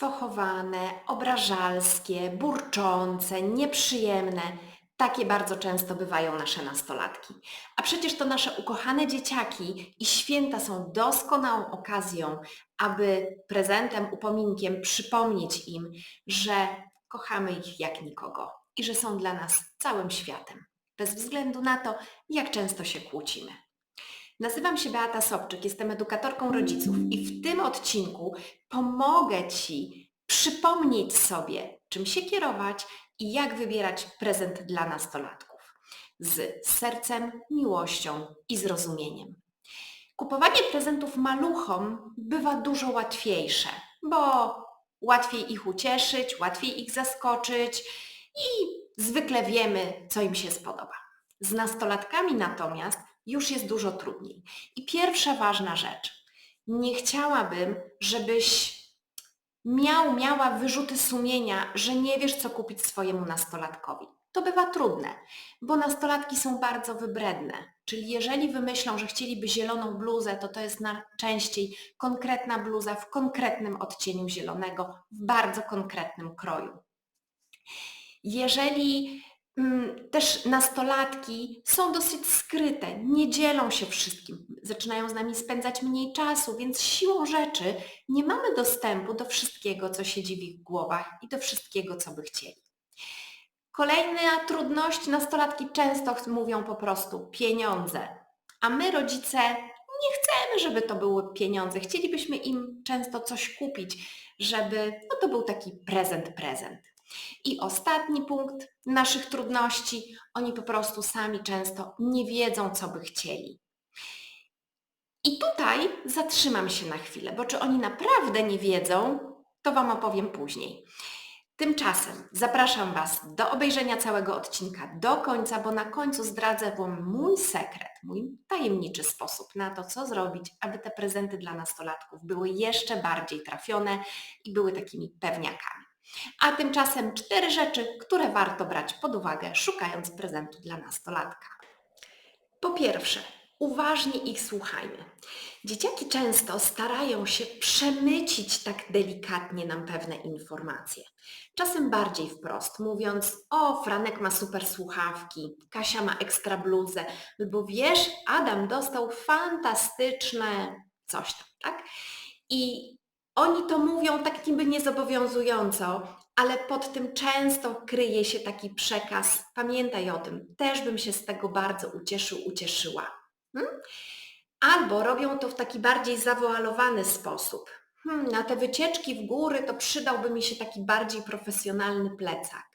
sfochowane, obrażalskie, burczące, nieprzyjemne. Takie bardzo często bywają nasze nastolatki. A przecież to nasze ukochane dzieciaki i święta są doskonałą okazją, aby prezentem, upominkiem przypomnieć im, że kochamy ich jak nikogo i że są dla nas całym światem, bez względu na to, jak często się kłócimy. Nazywam się Beata Sobczyk, jestem edukatorką rodziców i w tym odcinku pomogę Ci przypomnieć sobie, czym się kierować i jak wybierać prezent dla nastolatków. Z sercem, miłością i zrozumieniem. Kupowanie prezentów maluchom bywa dużo łatwiejsze, bo łatwiej ich ucieszyć, łatwiej ich zaskoczyć i zwykle wiemy, co im się spodoba. Z nastolatkami natomiast już jest dużo trudniej. I pierwsza ważna rzecz. Nie chciałabym, żebyś miał, miała wyrzuty sumienia, że nie wiesz, co kupić swojemu nastolatkowi. To bywa trudne, bo nastolatki są bardzo wybredne. Czyli jeżeli wymyślą, że chcieliby zieloną bluzę, to to jest najczęściej konkretna bluza w konkretnym odcieniu zielonego, w bardzo konkretnym kroju. Jeżeli też nastolatki są dosyć skryte, nie dzielą się wszystkim, zaczynają z nami spędzać mniej czasu, więc siłą rzeczy nie mamy dostępu do wszystkiego, co siedzi w ich głowach i do wszystkiego, co by chcieli. Kolejna trudność, nastolatki często mówią po prostu pieniądze, a my rodzice nie chcemy, żeby to były pieniądze. Chcielibyśmy im często coś kupić, żeby no to był taki prezent, prezent. I ostatni punkt naszych trudności, oni po prostu sami często nie wiedzą, co by chcieli. I tutaj zatrzymam się na chwilę, bo czy oni naprawdę nie wiedzą, to Wam opowiem później. Tymczasem zapraszam Was do obejrzenia całego odcinka do końca, bo na końcu zdradzę Wam mój sekret, mój tajemniczy sposób na to, co zrobić, aby te prezenty dla nastolatków były jeszcze bardziej trafione i były takimi pewniakami. A tymczasem cztery rzeczy, które warto brać pod uwagę, szukając prezentu dla nastolatka. Po pierwsze, uważnie ich słuchajmy. Dzieciaki często starają się przemycić tak delikatnie nam pewne informacje. Czasem bardziej wprost, mówiąc, o, Franek ma super słuchawki, Kasia ma ekstra bluzę, albo wiesz, Adam dostał fantastyczne coś tam, tak? I oni to mówią tak niby niezobowiązująco, ale pod tym często kryje się taki przekaz, pamiętaj o tym, też bym się z tego bardzo ucieszył, ucieszyła. Hmm? Albo robią to w taki bardziej zawoalowany sposób. Hmm, na te wycieczki w góry to przydałby mi się taki bardziej profesjonalny plecak.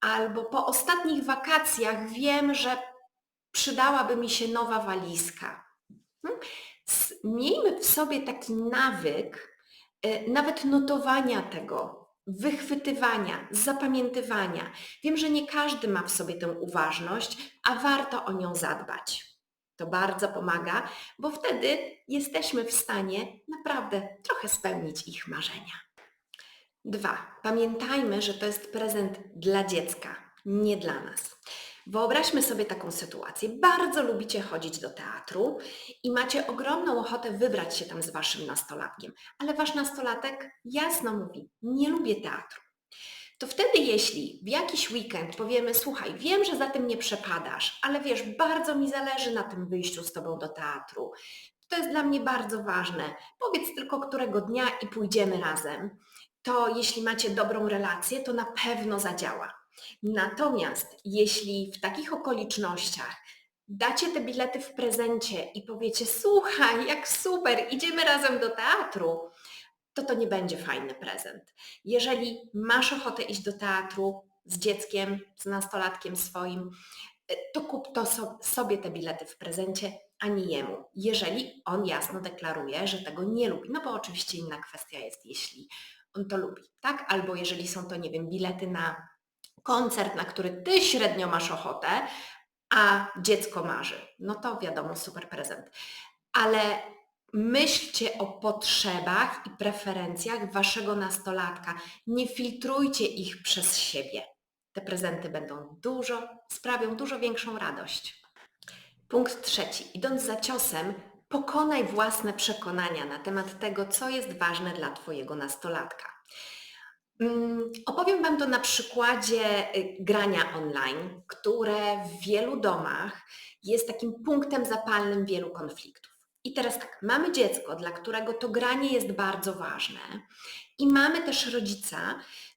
Albo po ostatnich wakacjach wiem, że przydałaby mi się nowa walizka. Hmm? Miejmy w sobie taki nawyk, nawet notowania tego, wychwytywania, zapamiętywania. Wiem, że nie każdy ma w sobie tę uważność, a warto o nią zadbać. To bardzo pomaga, bo wtedy jesteśmy w stanie naprawdę trochę spełnić ich marzenia. Dwa. Pamiętajmy, że to jest prezent dla dziecka, nie dla nas. Wyobraźmy sobie taką sytuację. Bardzo lubicie chodzić do teatru i macie ogromną ochotę wybrać się tam z waszym nastolatkiem, ale wasz nastolatek jasno mówi, nie lubię teatru to wtedy jeśli w jakiś weekend powiemy, słuchaj, wiem, że za tym nie przepadasz, ale wiesz, bardzo mi zależy na tym wyjściu z Tobą do teatru. To jest dla mnie bardzo ważne. Powiedz tylko którego dnia i pójdziemy razem. To jeśli macie dobrą relację, to na pewno zadziała. Natomiast jeśli w takich okolicznościach dacie te bilety w prezencie i powiecie, słuchaj, jak super, idziemy razem do teatru, to to nie będzie fajny prezent. Jeżeli masz ochotę iść do teatru z dzieckiem, z nastolatkiem swoim, y, to kup to so, sobie te bilety w prezencie, a nie jemu. Jeżeli on jasno deklaruje, że tego nie lubi. No bo oczywiście inna kwestia jest, jeśli on to lubi, tak? Albo jeżeli są to, nie wiem, bilety na koncert, na który ty średnio masz ochotę, a dziecko marzy. No to wiadomo, super prezent. Ale Myślcie o potrzebach i preferencjach waszego nastolatka. Nie filtrujcie ich przez siebie. Te prezenty będą dużo, sprawią dużo większą radość. Punkt trzeci. Idąc za ciosem, pokonaj własne przekonania na temat tego, co jest ważne dla Twojego nastolatka. Mm, opowiem to na przykładzie y, grania online, które w wielu domach jest takim punktem zapalnym wielu konfliktów. I teraz tak, mamy dziecko, dla którego to granie jest bardzo ważne i mamy też rodzica,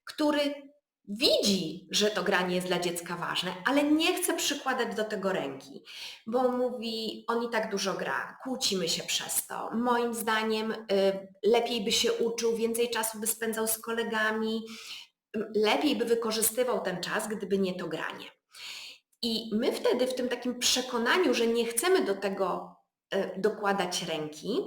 który widzi, że to granie jest dla dziecka ważne, ale nie chce przykładać do tego ręki, bo mówi, on i tak dużo gra, kłócimy się przez to. Moim zdaniem y, lepiej by się uczył, więcej czasu by spędzał z kolegami, lepiej by wykorzystywał ten czas, gdyby nie to granie. I my wtedy w tym takim przekonaniu, że nie chcemy do tego y, dokładać ręki,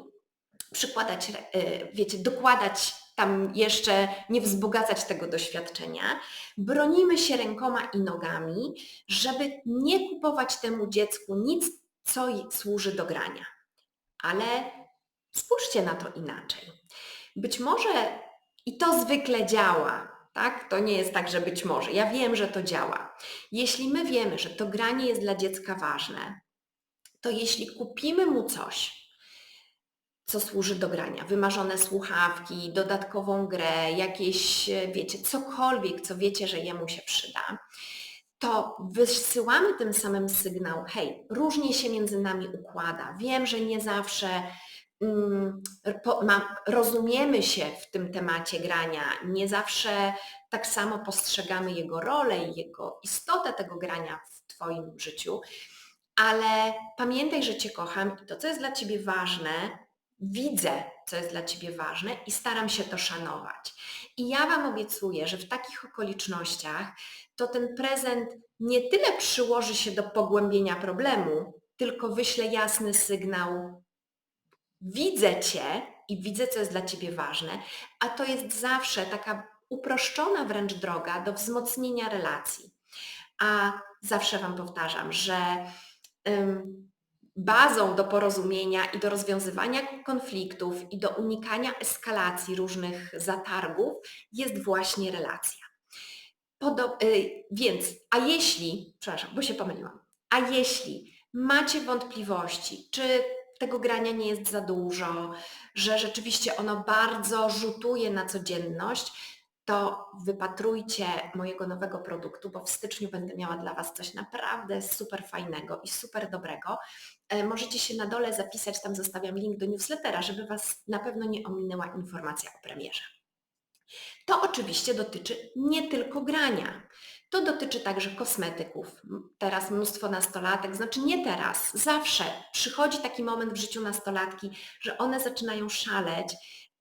przykładać, y, wiecie, dokładać tam jeszcze nie wzbogacać tego doświadczenia. Bronimy się rękoma i nogami, żeby nie kupować temu dziecku nic, co służy do grania. Ale spójrzcie na to inaczej. Być może i to zwykle działa, tak? To nie jest tak, że być może. Ja wiem, że to działa. Jeśli my wiemy, że to granie jest dla dziecka ważne, to jeśli kupimy mu coś, co służy do grania. Wymarzone słuchawki, dodatkową grę, jakieś, wiecie, cokolwiek, co wiecie, że jemu się przyda, to wysyłamy tym samym sygnał, hej, różnie się między nami układa. Wiem, że nie zawsze rozumiemy się w tym temacie grania, nie zawsze tak samo postrzegamy jego rolę i jego istotę tego grania w Twoim życiu, ale pamiętaj, że Cię kocham i to, co jest dla Ciebie ważne, widzę, co jest dla Ciebie ważne i staram się to szanować. I ja Wam obiecuję, że w takich okolicznościach to ten prezent nie tyle przyłoży się do pogłębienia problemu, tylko wyśle jasny sygnał, widzę Cię i widzę, co jest dla Ciebie ważne, a to jest zawsze taka uproszczona wręcz droga do wzmocnienia relacji. A zawsze Wam powtarzam, że bazą do porozumienia i do rozwiązywania konfliktów i do unikania eskalacji różnych zatargów jest właśnie relacja. Podo y, więc, a jeśli, przepraszam, bo się pomyliłam, a jeśli macie wątpliwości, czy tego grania nie jest za dużo, że rzeczywiście ono bardzo rzutuje na codzienność, to wypatrujcie mojego nowego produktu, bo w styczniu będę miała dla Was coś naprawdę super fajnego i super dobrego. E, możecie się na dole zapisać, tam zostawiam link do newslettera, żeby Was na pewno nie ominęła informacja o premierze. To oczywiście dotyczy nie tylko grania. To dotyczy także kosmetyków. Teraz mnóstwo nastolatek, znaczy nie teraz, zawsze przychodzi taki moment w życiu nastolatki, że one zaczynają szaleć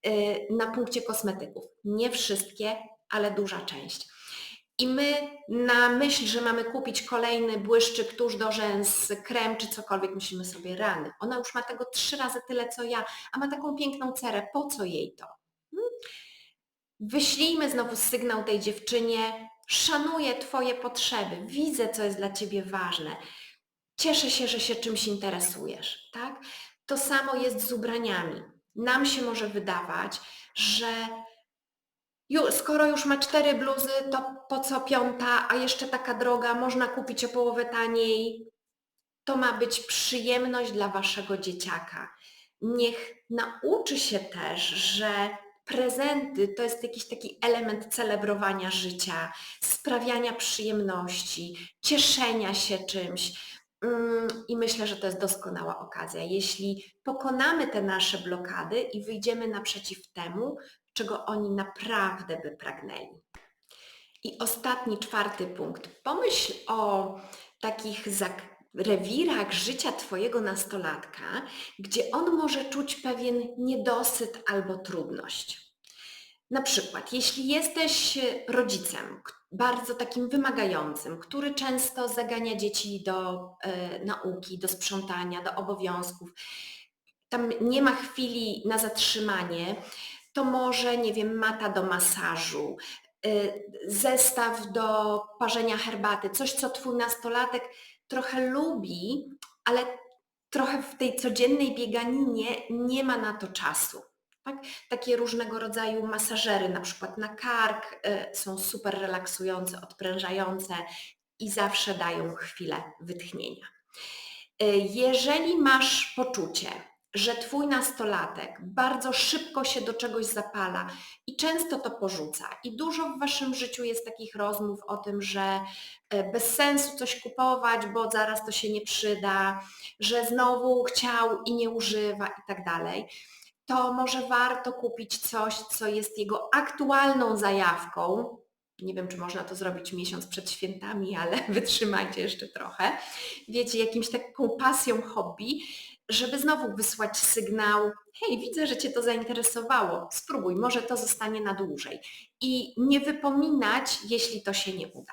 Y, na punkcie kosmetyków. Nie wszystkie, ale duża część. I my na myśl, że mamy kupić kolejny błyszczyk, tuż do rzęs, krem czy cokolwiek, myślimy sobie rany. Ona już ma tego trzy razy tyle co ja, a ma taką piękną cerę, po co jej to? Hmm? Wyślijmy znowu sygnał tej dziewczynie, szanuję Twoje potrzeby, widzę, co jest dla Ciebie ważne, cieszę się, że się czymś interesujesz, tak? To samo jest z ubraniami nam się może wydawać, że skoro już ma cztery bluzy, to po co piąta, a jeszcze taka droga, można kupić o połowę taniej. To ma być przyjemność dla waszego dzieciaka. Niech nauczy się też, że prezenty to jest jakiś taki element celebrowania życia, sprawiania przyjemności, cieszenia się czymś. Mm, I myślę, że to jest doskonała okazja. Jeśli pokonamy te nasze blokady i wyjdziemy naprzeciw temu, czego oni naprawdę by pragnęli. I ostatni, czwarty punkt. Pomyśl o takich rewirach życia Twojego nastolatka, gdzie on może czuć pewien niedosyt albo trudność. Na przykład, jeśli jesteś rodzicem, bardzo takim wymagającym, który często zagania dzieci do e, nauki, do sprzątania, do obowiązków, tam nie ma chwili na zatrzymanie, to może, nie wiem, mata do masażu, e, zestaw do parzenia herbaty, coś, co twój nastolatek trochę lubi, ale trochę w tej codziennej bieganinie nie ma na to czasu. Tak? Takie różnego rodzaju masażery, na przykład na kark, y, są super relaksujące, odprężające i zawsze dają chwilę wytchnienia. Y, jeżeli masz poczucie, że twój nastolatek bardzo szybko się do czegoś zapala i często to porzuca. I dużo w waszym życiu jest takich rozmów o tym, że e, bez sensu coś kupować, bo zaraz to się nie przyda, że znowu chciał i nie używa i tak dalej. To może warto kupić coś, co jest jego aktualną zajawką, nie wiem, czy można to zrobić miesiąc przed świętami, ale wytrzymajcie jeszcze trochę. Wiecie, jakimś taką pasją hobby, żeby znowu wysłać sygnał, hej, widzę, że Cię to zainteresowało, spróbuj, może to zostanie na dłużej. I nie wypominać, jeśli to się nie uda.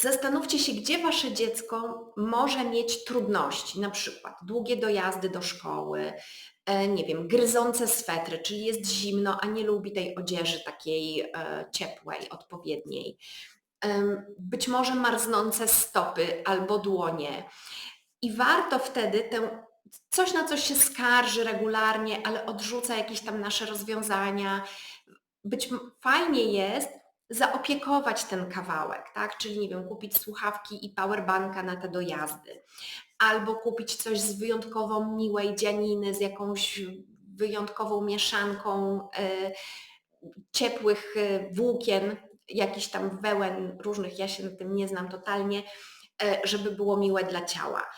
Zastanówcie się, gdzie Wasze dziecko może mieć trudności, na przykład długie dojazdy do szkoły, e, nie wiem, gryzące swetry, czyli jest zimno, a nie lubi tej odzieży takiej e, ciepłej, odpowiedniej. Być może marznące stopy albo dłonie. I warto wtedy tę, coś na coś się skarży regularnie, ale odrzuca jakieś tam nasze rozwiązania. Być fajnie jest zaopiekować ten kawałek, tak? Czyli nie wiem, kupić słuchawki i powerbanka na te dojazdy. Albo kupić coś z wyjątkowo miłej dzianiny, z jakąś wyjątkową mieszanką y, ciepłych y, włókien, jakichś tam wełen różnych, ja się na tym nie znam totalnie, E, żeby było miłe dla ciała.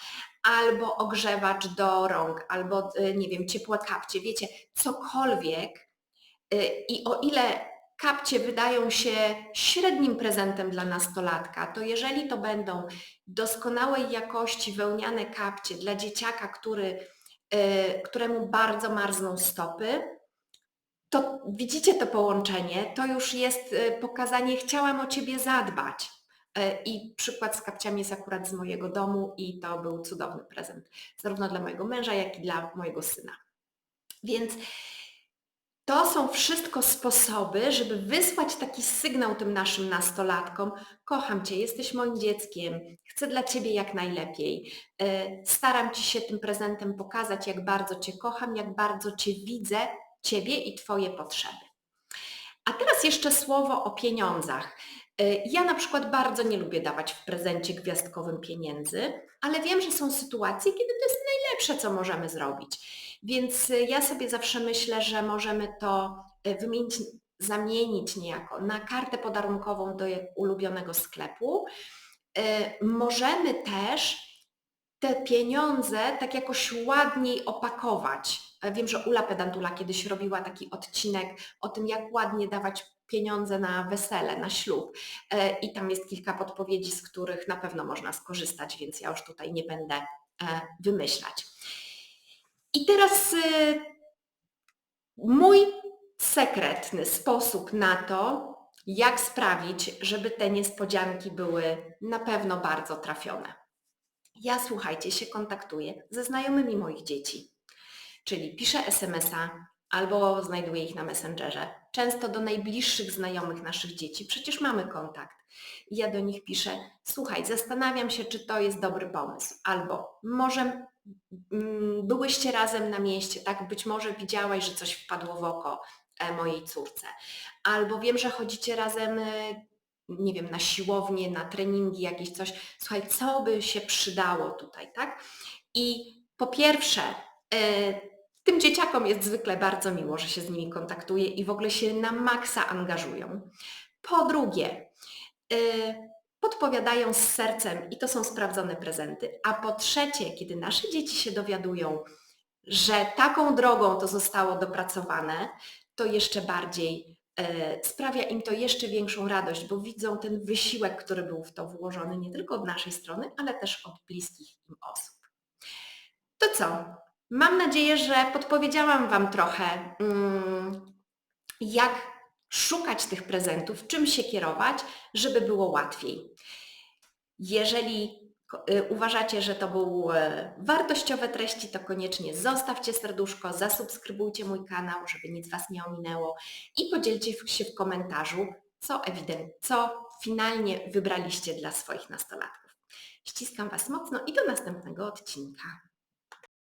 Albo ogrzewacz do rąk, albo e, nie wiem, ciepłe kapcie, wiecie, cokolwiek. E, I o ile kapcie wydają się średnim prezentem dla nastolatka, to jeżeli to będą doskonałej jakości wełniane kapcie dla dzieciaka, który, któremu bardzo marzną stopy, to widzicie to połączenie, to już jest pokazanie, chciałam o Ciebie zadbać. E, I przykład z kapciami jest akurat z mojego domu i to był cudowny prezent, zarówno dla mojego męża, jak i dla mojego syna. Więc to są wszystko sposoby, żeby wysłać taki sygnał tym naszym nastolatkom, kocham Cię, jesteś moim dzieckiem, chcę dla Ciebie jak najlepiej, e, staram Ci się tym prezentem pokazać, jak bardzo Cię kocham, jak bardzo Cię widzę, Ciebie i Twoje potrzeby. A teraz jeszcze słowo o pieniądzach. Y, ja na przykład bardzo nie lubię dawać w prezencie gwiazdkowym pieniędzy, ale wiem, że są sytuacje, kiedy to jest najlepsze, co możemy zrobić. Więc y, ja sobie zawsze myślę, że możemy to y, wymienić, zamienić niejako na kartę podarunkową do ulubionego sklepu. Możemy też te pieniądze tak jakoś ładniej opakować. Wiem, że Ula Pedantula kiedyś robiła taki odcinek o tym, jak ładnie dawać pieniądze na wesele, na ślub. E, I tam jest kilka podpowiedzi, z których na pewno można skorzystać, więc ja już tutaj nie będę e, wymyślać. I teraz e, mój sekretny sposób na to, jak sprawić, żeby te niespodzianki były na pewno bardzo trafione. Ja, słuchajcie, się kontaktuję ze znajomymi moich dzieci, czyli piszę SMS-a albo znajduję ich na Messengerze. Często do najbliższych znajomych naszych dzieci, przecież mamy kontakt. I ja do nich piszę, słuchaj, zastanawiam się, czy to jest dobry pomysł, albo może mm, byłyście razem na mieście, tak? Być może widziałaś, że coś wpadło w oko e, mojej córce. Albo wiem, że chodzicie razem e, nie wiem, na siłownię, na treningi, jakieś coś. Słuchaj, co by się przydało tutaj, tak? I po pierwsze, e, tym dzieciakom jest zwykle bardzo miło, że się z nimi kontaktuje i w ogóle się na maksa angażują. Po drugie, e, podpowiadają z sercem i to są sprawdzone prezenty. A po trzecie, kiedy nasze dzieci się dowiadują, że taką drogą to zostało dopracowane, to jeszcze bardziej E, sprawia im to jeszcze większą radość, bo widzą ten wysiłek, który był w to włożony nie tylko od naszej strony, ale też od bliskich im osób. To co? Mam nadzieję, że podpowiedziałam Wam trochę, mm, jak szukać tych prezentów, czym się kierować, żeby było łatwiej. Jeżeli Y, uważacie, że to były wartościowe treści, to koniecznie zostawcie serduszko, zasubskrybujcie mój kanał, żeby nic Was nie ominęło i podzielcie się w komentarzu, co ewident, co finalnie wybraliście dla swoich nastolatków. Ściskam Was mocno i do następnego odcinka.